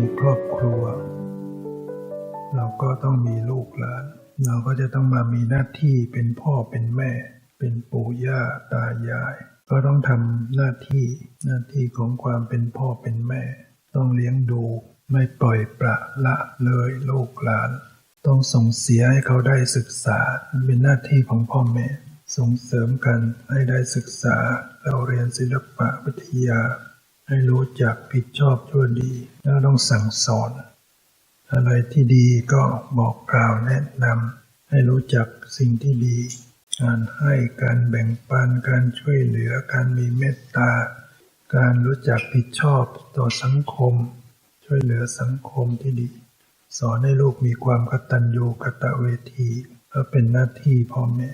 ีครอบครัว เราก็ต้องมีลูกหลาน เราก็จะต้องมามีหน้าที่เป็นพ่อเป็นแม่ เป็นปู่ย่าตายาย ก็ต้องทำหน้าที่หน้าที่ของความเป็นพ่อเป็นแม่ ต้องเลี้ยงดูไม่ปล่อยปละละเลยลูกหลาน ต้องส่งเสียให้เขาได้ศึกษาเป็นหน้าที่ของพ่อแม่ ส่งเสริมกันให้ได้ศึกษาเราเรียนศิลปะวิทยา ให้รู้จักผิดชอบชั่วดี แล้วต้องสั่งสอน อะไรที่ดีก็บอกกล่าวแนะนำให้รู้จักสิ่งที่ดี การให้การแบ่งปันการช่วยเหลือการมีเมตตา การรู้จักผิดชอบต่อสังคม ช่วยเหลือสังคมที่ดี สอนให้ลูกมีความกตัญญูกตเวทีเพื่อเป็นหน้าที่พ่อแม่